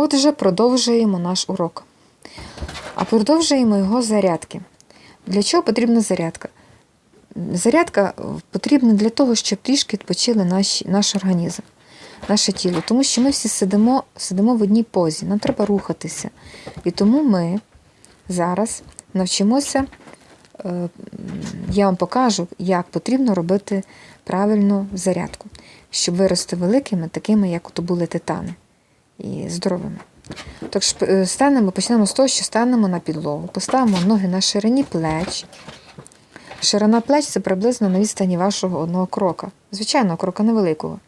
Отже, продовжуємо наш урок. А продовжуємо його зарядки. Для чого потрібна зарядка? Зарядка потрібна для того, щоб трішки відпочили наш, наш організм, наше тіло. Тому що ми всі сидимо, сидимо в одній позі, нам треба рухатися. І тому ми зараз навчимося, е, я вам покажу, як потрібно робити правильну зарядку, щоб вирости великими, такими, як то були титани, і здоровими. Тож е, станемо, почнемо з того, що станемо на підлогу, поставимо ноги на ширині плеч. Ширина плеч це приблизно на відстані вашого одного крока. Звичайно, крока невеликого.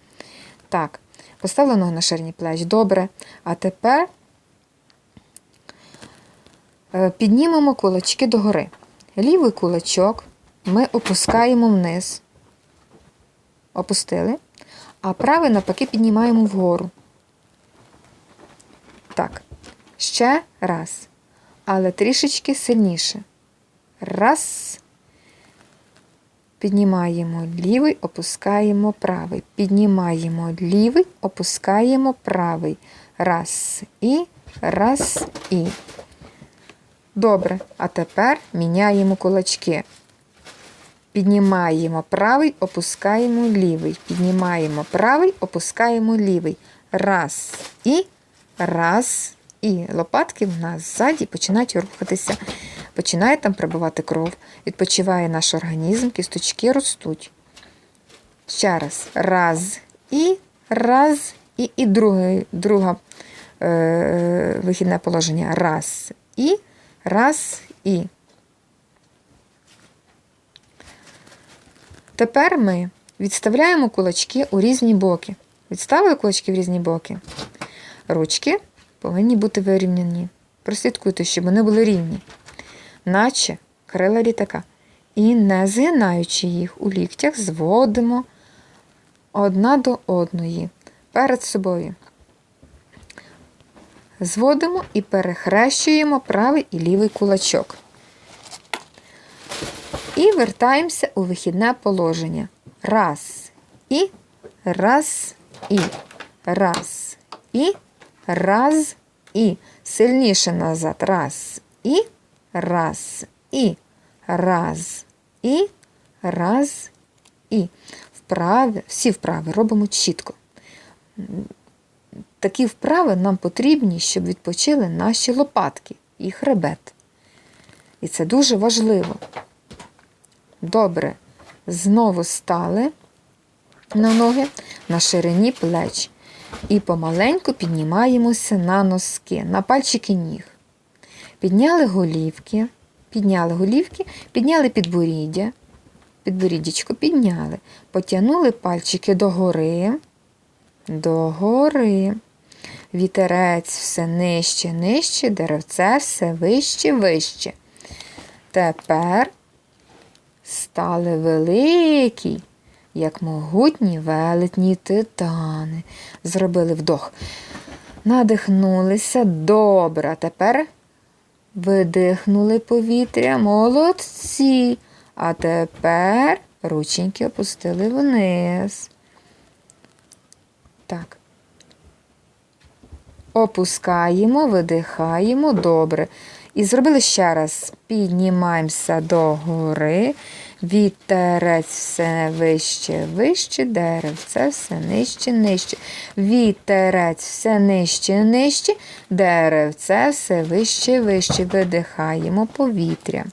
Так, поставили ноги на ширині плеч. Добре. А тепер е, піднімемо кулачки догори. Лівий кулачок ми опускаємо вниз. Опустили. А правий навпаки піднімаємо вгору. Так. Ще раз. Але трішечки сильніше. Раз. Піднімаємо лівий, опускаємо правий. Піднімаємо лівий, опускаємо правий. Раз і раз і. Добре. А тепер міняємо кулачки. Піднімаємо правий, опускаємо лівий. Піднімаємо правий, опускаємо лівий. Раз і раз і. Лопатки в нас ззаді починають рухатися. Починає там прибувати кров, відпочиває наш організм, кісточки ростуть. Ще раз. Раз і раз і, і друге, друге е, вихідне положення. Раз і раз і. Тепер ми відставляємо кулачки у різні боки. Відставили кулачки в різні боки. Ручки повинні бути вирівняні. Прослідкуйте, щоб вони були рівні, наче крила літака. І не згинаючи їх у ліктях, зводимо одна до одної перед собою. Зводимо і перехрещуємо правий і лівий кулачок. І вертаємося у вихідне положення. Раз і раз і раз і раз і. Сильніше назад. Раз і раз і раз і раз і. Вправи, всі вправи робимо чітко. Такі вправи нам потрібні, щоб відпочили наші лопатки і хребет. І це дуже важливо. Добре. Знову стали на ноги на ширині плеч. І помаленьку піднімаємося на носки, на пальчики ніг. Підняли голівки, підняли голівки, підняли підборіддя, підборіддячко підняли, потягнули пальчики догори, догори. Вітерець все нижче, нижче, деревце все вище, вище. Тепер стали великі, як могутні велетні титани. Зробили вдох. Надихнулися добре. Тепер видихнули повітря. Молодці. А тепер рученьки опустили вниз. Так. Опускаємо, видихаємо добре. І зробили ще раз. Піднімаємося до гори. Вітерець все вище, вище, деревце все нижче, нижче. Вітерець все нижче, нижче, деревце все вище, вище. Видихаємо повітря.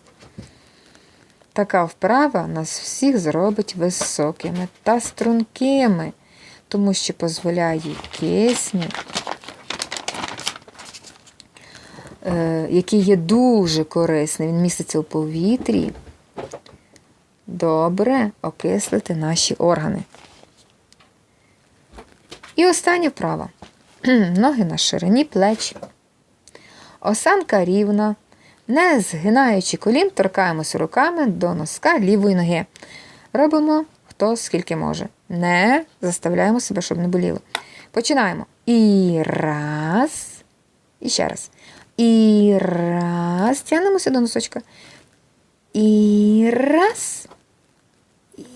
Така вправа нас всіх зробить високими та стрункими, тому що дозволяє кисню е, який є дуже корисний, він міститься у повітрі, добре окислити наші органи. І остання вправа. Ноги на ширині плеч. Осанка рівна. Не згинаючи колін, торкаємося руками до носка лівої ноги. Робимо хто скільки може. Не заставляємо себе, щоб не боліло. Починаємо. І раз. І ще раз. І раз. Тягнемося до носочка. І раз.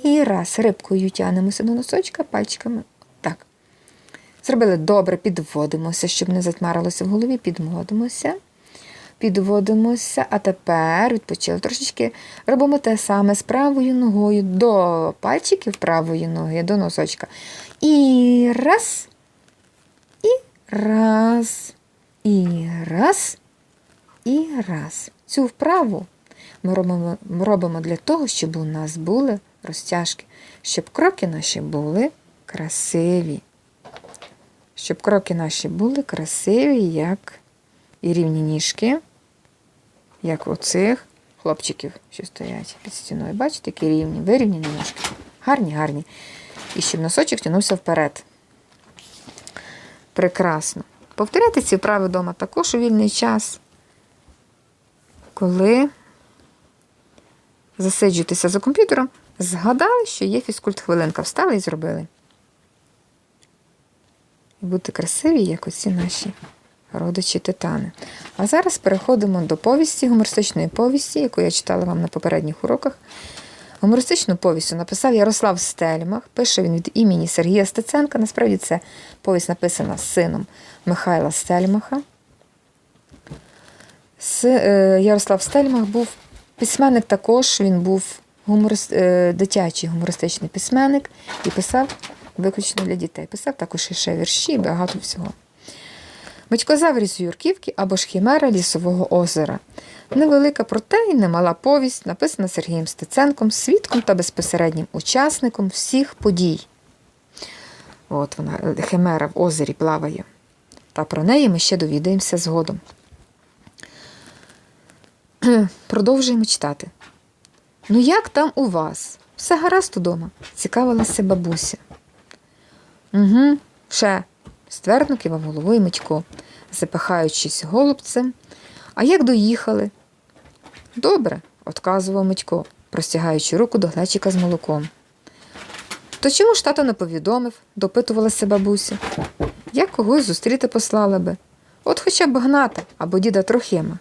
І раз. Рибкою тягнемося до носочка пальчиками. Так. Зробили добре, підводимося, щоб не затьмарилося в голові, підводимося. Підводимося, а тепер відпочили трошечки. Робимо те саме з правою ногою до пальчиків правої ноги, до носочка. І раз, і раз, і раз, і раз. Цю вправу ми робимо для того, щоб у нас були розтяжки, щоб кроки наші були красиві. Щоб кроки наші були красиві, як і рівні ніжки, як у цих хлопчиків, що стоять під стіною. Бачите, які рівні, вирівняні ніжки. Гарні, гарні. І щоб носочок тягнувся вперед. Прекрасно. Повторяйте ці вправи вдома також у вільний час, коли засиджуєтеся за комп'ютером, згадали, що є фізкульт-хвилинка. Встали і зробили. І бути красиві, як оці наші родичі титани. А зараз переходимо до повісті, гумористичної повісті, яку я читала вам на попередніх уроках. Гумористичну повістю написав Ярослав Стельмах. Пише він від імені Сергія Стеценка. Насправді це повість написана сином Михайла Стельмаха. Е, Ярослав Стельмах був письменник також, він був гуморист, е, дитячий гумористичний письменник і писав виключно для дітей. Писав також і ще вірші багато всього. Батькозавр із Юрківки або ж Хімера Лісового озера. Невелика, проте й немала повість, написана Сергієм Стеценком, свідком та безпосереднім учасником всіх подій. От вона, Химера в озері плаває. Та про неї ми ще довідаємося згодом. Продовжуємо читати. Ну, як там у вас? Все гаразд удома? цікавилася бабуся. Угу, ще, ствердно кивав головою Митько, запихаючись голубцем. А як доїхали? Добре, отказував Митько, простягаючи руку до глечика з молоком. То чому ж тато не повідомив? допитувалася бабуся. Я когось зустріти послала би. От хоча б гната або діда Трохима.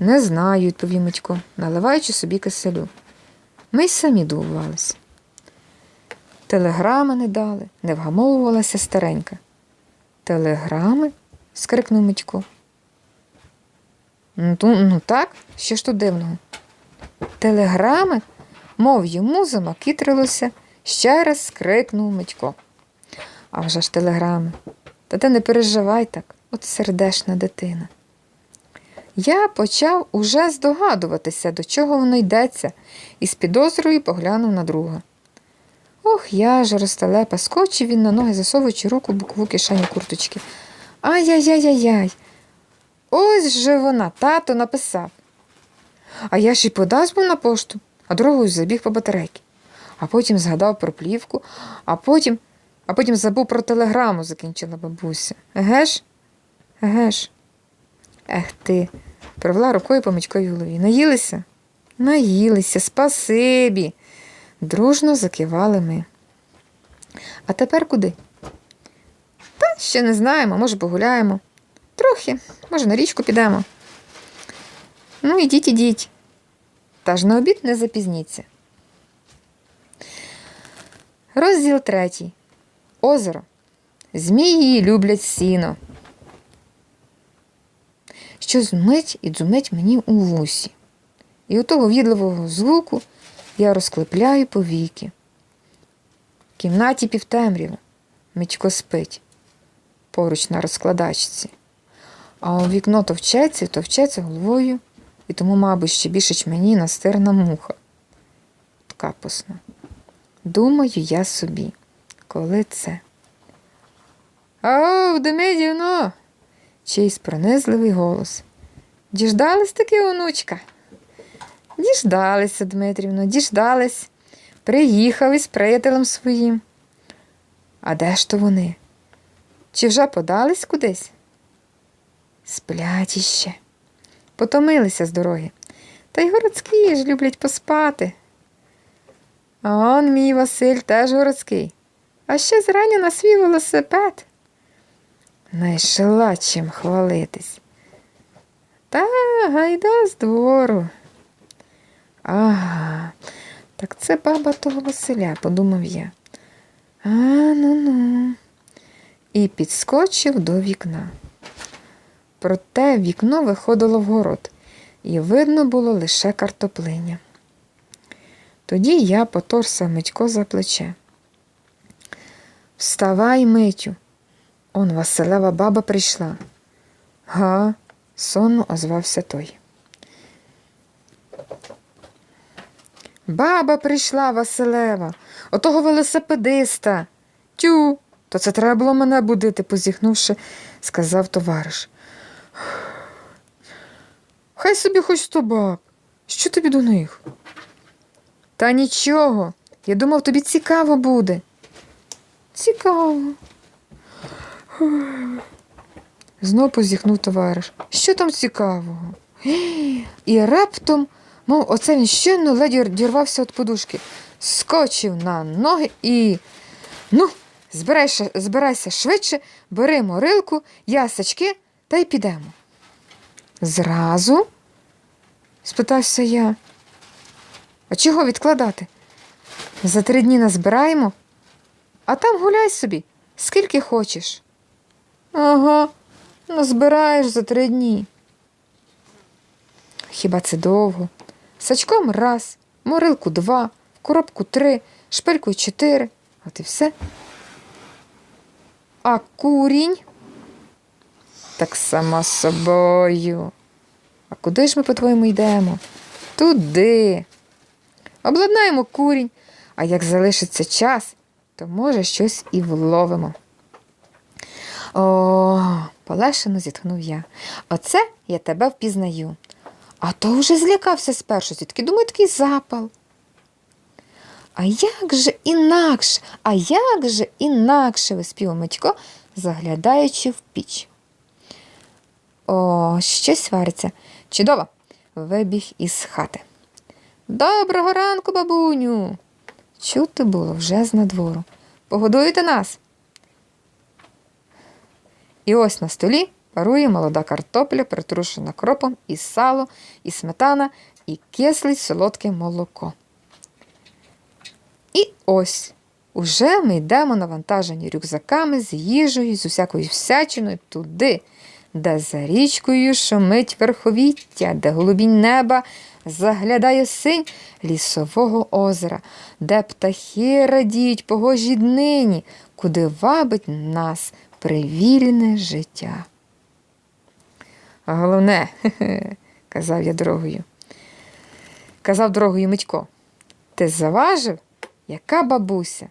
Не знаю, відповів Митько, наливаючи собі киселю. Ми й самі дивувалися. Телеграми не дали, не вгамовувалася старенька. Телеграми? скрикнув Митько. Ну, ну так, що ж тут дивного? Телеграми, мов йому замакітрилося, ще раз скрикнув Митько. А вже ж телеграми. Та ти не переживай так, от сердешна дитина. Я почав уже здогадуватися, до чого воно йдеться, і з підозрою поглянув на друга. Ох, я ж розталепа, скочив він на ноги, засовуючи руку в бокову кишеню курточки. Ай-яй-яй-яй-яй. Ось же вона, тато написав. А я ж і подасть був на пошту, а дорогою забіг по батарейки. А потім згадав про плівку, а потім, а потім забув про телеграму, закінчила бабуся. Еге ж? Еге ж. Ех ти, провела рукою по Митьковій голові. Наїлися? Наїлися, спасибі. Дружно закивали ми. А тепер куди? Та ще не знаємо, може погуляємо. Трохи, може, на річку підемо. Ну, ідіть, ідіть. Та ж на обід не запізніться. Розділ третій. Озеро. Змії люблять сіно. Щось мить і дзумить мені у вусі. І у того відливого звуку я розклепляю повіки. В кімнаті півтемрява. Митько спить поруч на розкладачці. А у вікно товчеться і товчеться головою, і тому, мабуть, ще більше чмені настирна муха. Капусна. Думаю я собі, коли це. Ау, Демидівно! Чийсь пронизливий голос. Діждались таки, онучка? Діждалися, Дмитрівно, діждались. Приїхав із приятелем своїм. А де ж то вони? Чи вже подались кудись? Сплять іще. Потомилися з дороги. Та й городські ж люблять поспати. А он мій Василь теж городський. А ще зрання на свій велосипед. Найшла чим хвалитись. Та гайда з двору. Ага, так це баба того Василя, подумав я. А ну ну. і підскочив до вікна. Проте вікно виходило в город, і видно було лише картоплиня. Тоді я поторсав Митько за плече. Вставай, Митю. Он Василева баба прийшла. Га, сонно озвався той. Баба прийшла, Василева, отого велосипедиста. Тю, то це треба було мене будити, позіхнувши, сказав товариш. Хай собі хоч сто баб. Що тобі до них? Та нічого. Я думав, тобі цікаво буде. Цікаво. Знов позіхнув товариш. Що там цікавого? І раптом, мов оце він щойно ледь дірвався від подушки, скочив на ноги і. Ну, збирайся, збирайся швидше, бери морилку, ясочки та й підемо. Зразу? спитався я. А чого відкладати? За три дні назбираємо, а там гуляй собі, скільки хочеш. Ага, назбираєш за три дні. Хіба це довго? Сачком раз, морилку два, коробку три, шпилькою чотири. От і все. А курінь? Так само собою. А куди ж ми, по-твоєму, йдемо? Туди. Обладнаємо курінь, а як залишиться час, то може щось і вловимо. О, полегшено зітхнув я. Оце я тебе впізнаю. А то вже злякався спершу, звідки думаю, такий запал. А як же інакше, а як же інакше, виспів Митько, заглядаючи в піч. О, щось свариться. Чудово. Вибіг із хати. Доброго ранку, бабуню. Чути було вже з надвору. Погодуєте нас? І ось на столі парує молода картопля, притрушена кропом, і сало, і сметана, і кисле солодке молоко. І ось уже ми йдемо навантажені рюкзаками з їжею, з усякою всячиною туди, де за річкою шумить верховіття, де голубінь неба заглядає синь лісового озера, де птахи радіють погожій днині, куди вабить нас привільне життя. А головне, казав я дорогою, казав дорогою Митько, ти заважив, яка бабуся?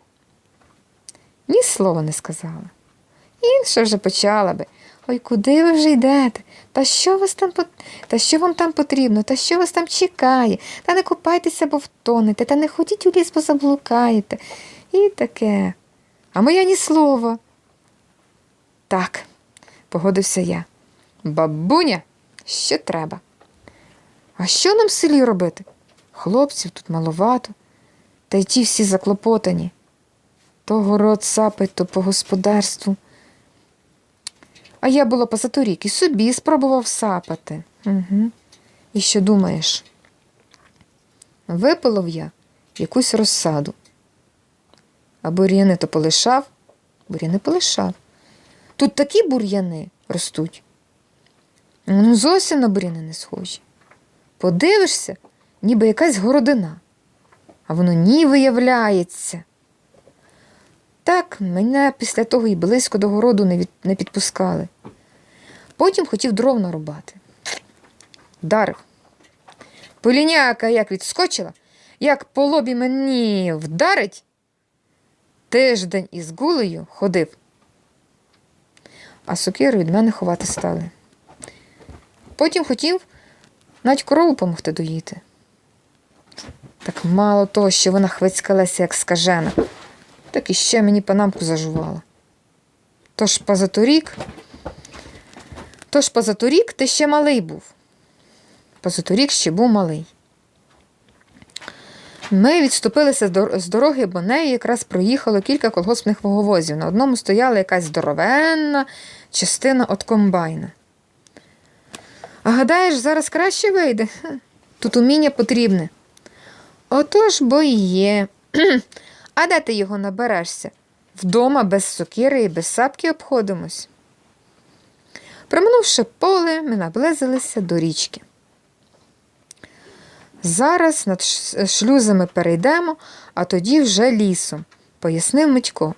Ні слова не сказала. Інша вже почала би. Ой, куди ви вже йдете? Та що вас там та що вам там потрібно? Та що вас там чекає? Та не купайтеся, бо втонете, та не ходіть у ліс, бо заблукаєте. І таке. А моя ні слова. Так, погодився я. Бабуня, що треба? А що нам в селі робити? Хлопців тут маловато, та й ті всі заклопотані. То город сапить, то по господарству. А я було позаторік і собі спробував сапати. Угу. І що думаєш? Випилов я якусь розсаду. А бур'яни то полишав, бур'яни полишав. Тут такі бур'яни ростуть. Ну, зовсім на бур'яни не схожі. Подивишся, ніби якась городина, а воно ні виявляється. Так, мене після того і близько до городу не, від... не підпускали. Потім хотів дров нарубати. Дарив. Поліняка як відскочила, як по лобі мені вдарить, тиждень із гулею ходив. А сокиру від мене ховати стали. Потім хотів навіть корову помогти доїти. Так мало того, що вона хвицькалася, як скажена, так і ще мені панамку зажувала. Тож позаторік, тож позаторік ти ще малий був. Позаторік ще був малий. Ми відступилися з дороги, бо нею якраз проїхало кілька колгоспних ваговозів. На одному стояла якась здоровенна частина від комбайна. А гадаєш, зараз краще вийде? Тут уміння потрібне. Отож, бо і є. А де ти його наберешся? Вдома без сокири і без сапки обходимось. Проминувши поле, ми наблизилися до річки. Зараз над шлюзами перейдемо, а тоді вже лісом, пояснив Митько.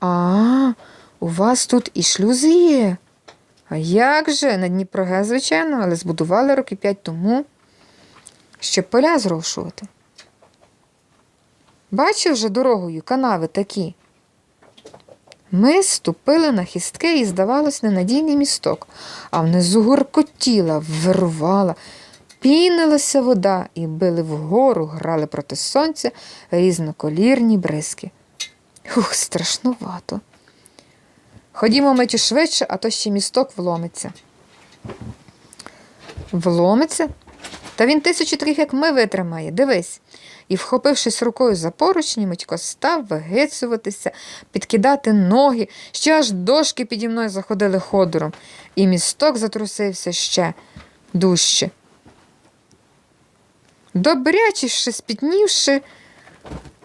А, у вас тут і шлюзи є. А як же? На Дніпроге, звичайно, але збудували роки п'ять тому, щоб поля зрошувати. Бачив вже дорогою канави такі. Ми ступили на хістки і, здавалось, ненадійний місток, а внизу гуркотіла, вирувала, пінилася вода і били вгору, грали проти сонця різноколірні бризки. Ух, страшнувато. Ходімо митю швидше, а то ще місток вломиться. Вломиться? Та він тисячу таких, як ми, витримає. Дивись. І, вхопившись рукою за поручні, Митько став вигицюватися, підкидати ноги, що аж дошки піді мною заходили ходором, і місток затрусився ще дужче. Добрячіше спітнівши,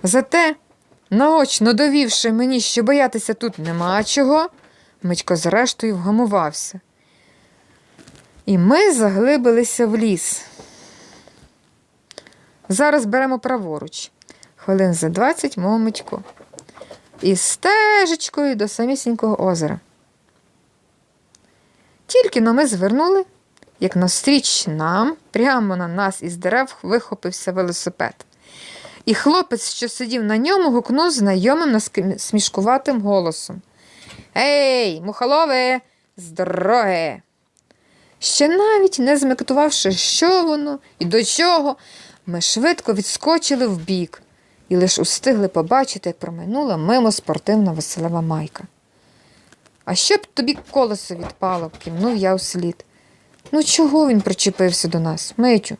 зате наочно довівши мені, що боятися тут нема чого, Митько зрештою вгамувався. І ми заглибилися в ліс. Зараз беремо праворуч. Хвилин за двадцять мов Митько. І стежечкою до самісінького озера. Тільки но ми звернули, як навстріч нам, прямо на нас із дерев вихопився велосипед. І хлопець, що сидів на ньому, гукнув знайомим насмішкуватим голосом. Ей, мухолове, з дороги! Ще навіть не змектувавши, що воно і до чого, ми швидко відскочили вбік і лише устигли побачити, як проминула мимо спортивна веселева майка. А щоб тобі колесо відпало, кивнув я услід. Ну, чого він причепився до нас, Митю?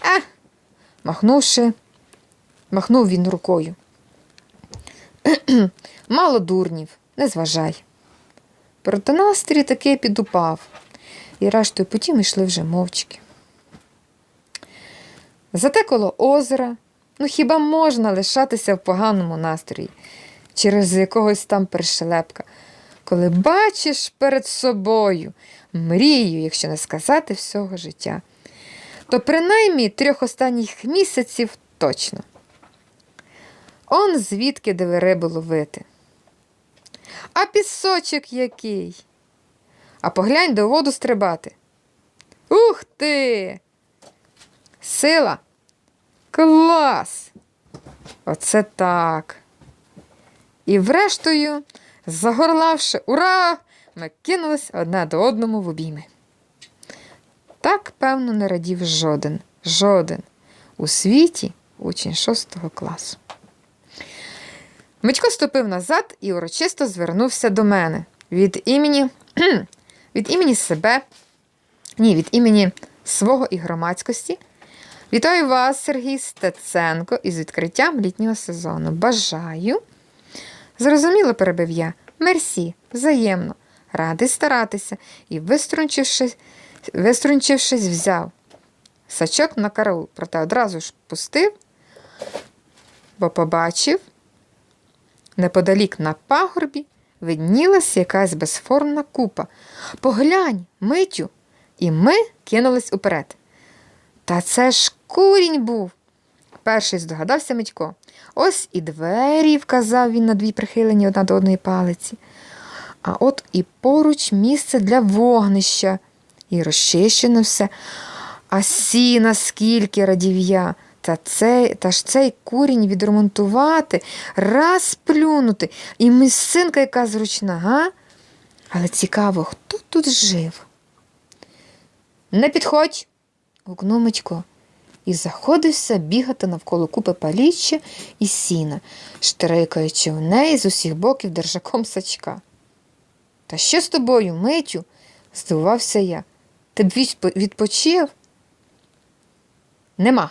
А, махнувши, махнув він рукою. Мало дурнів, не зважай. Проте настрій таки підупав, і рештою путі ми йшли вже мовчки. Зате коло озера, ну хіба можна лишатися в поганому настрої через якогось там першелепка, коли бачиш перед собою мрію, якщо не сказати всього життя, то принаймні трьох останніх місяців точно. Он звідки де риби ловити. А пісочок який. А поглянь до воду стрибати. Ух ти! Сила! Клас! Оце так. І врештою, загорлавши ура, ми кинулись одне до одному в обійми. Так, певно, не радів жоден, жоден у світі учень шостого класу. Митько ступив назад і урочисто звернувся до мене від імені, від імені себе, ні, від імені свого і громадськості. Вітаю вас, Сергій Стеценко, із відкриттям літнього сезону. Бажаю. Зрозуміло, перебив я. Мерсі, взаємно, радий старатися і, виструнчившись, виструнчившись, взяв сачок на караул, проте одразу ж пустив, бо побачив, неподалік на пагорбі виднілася якась безформна купа. Поглянь, митю, і ми кинулись уперед. Та це ж курінь був. Перший здогадався Митько. Ось і двері, вказав він на дві прихилені одна до одної палиці. А от і поруч місце для вогнища, і розчищено все. А сіна скільки радів я. Та, цей, та ж цей курінь відремонтувати, раз плюнути, і місцинка яка зручна, га? Але цікаво, хто тут жив? Не підходь, гукнув Митько. І заходився бігати навколо купи паліччя і сіна, штрикаючи в неї з усіх боків держаком сачка. Та що з тобою, Митю? здивувався я. Ти б відпочив? Нема,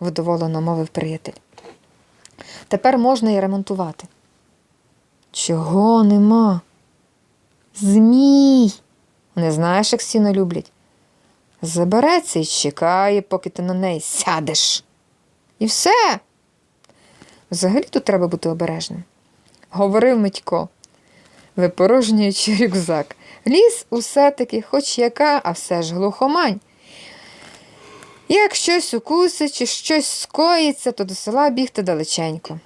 вдоволено мовив приятель. Тепер можна і ремонтувати. Чого нема? Змій. Не знаєш, як сіно люблять. Забереться і чекає, поки ти на неї сядеш. І все. Взагалі тут треба бути обережним. Говорив Митько, випорожнюючи рюкзак. Ліс усе-таки, хоч яка, а все ж глухомань. Як щось укусить чи щось скоїться, то до села бігти далеченько.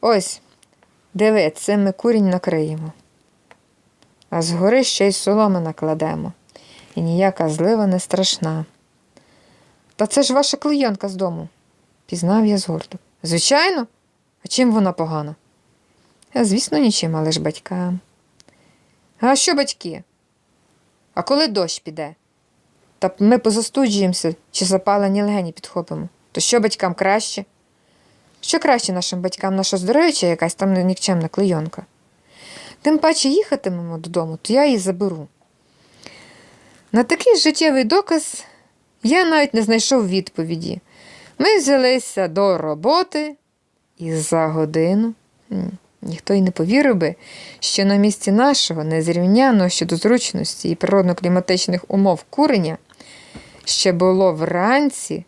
Ось, диви, цим ми курінь накриємо. А згори ще й соломи накладемо. І ніяка злива не страшна. Та це ж ваша клейонка з дому, пізнав я згорду. Звичайно, а чим вона погана? А, звісно, нічим, але ж батькам. А що батьки? А коли дощ піде? Та ми позастуджуємося чи запалені легені підхопимо. То що батькам краще? Що краще нашим батькам наша здоров'я чи якась там нікчемна клейонка? Тим паче їхатимемо додому, то я її заберу. На такий життєвий доказ я навіть не знайшов відповіді. Ми взялися до роботи і за годину. Ніхто й не повірив би, що на місці нашого незрівняного щодо зручності і природно-кліматичних умов курення ще було вранці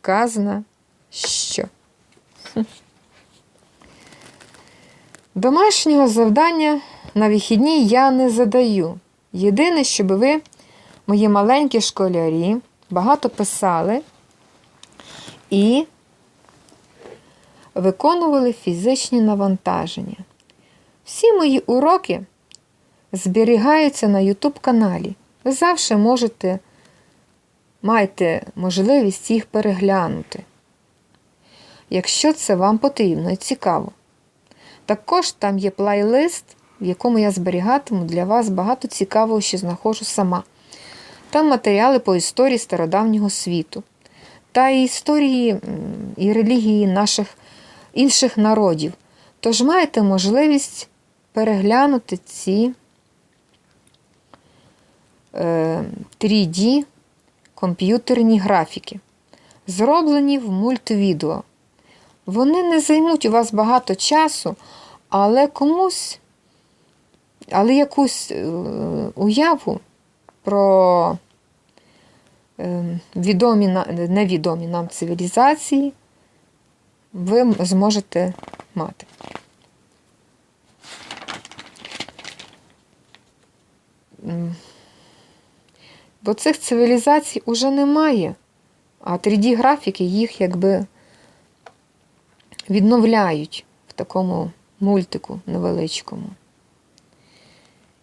казна що. Домашнього завдання на вихідні я не задаю. Єдине, щоб ви, мої маленькі школярі, багато писали і виконували фізичні навантаження. Всі мої уроки зберігаються на YouTube каналі. Ви завжди можете маєте можливість їх переглянути, якщо це вам потрібно і цікаво. Також там є плейлист, в якому я зберігатиму для вас багато цікавого, що знаходжу сама. Там матеріали по історії стародавнього світу та і історії і релігії наших інших народів. Тож маєте можливість переглянути ці е, 3D комп'ютерні графіки, зроблені в мультвідео. Вони не займуть у вас багато часу, але комусь, але якусь е, уяву про е, відомі, невідомі нам цивілізації ви зможете мати. Бо цих цивілізацій уже немає, а 3D-графіки їх якби відновляють в такому мультику невеличкому.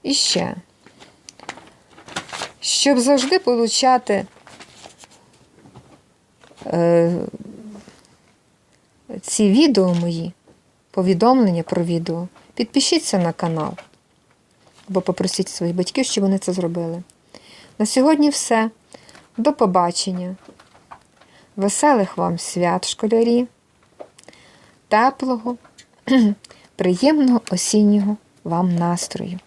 І ще, щоб завжди получати е, ці відео мої, повідомлення про відео, підпишіться на канал або попросіть своїх батьків, щоб вони це зробили. На сьогодні все. До побачення. Веселих вам свят, школярі, теплого, приємного осіннього вам настрою.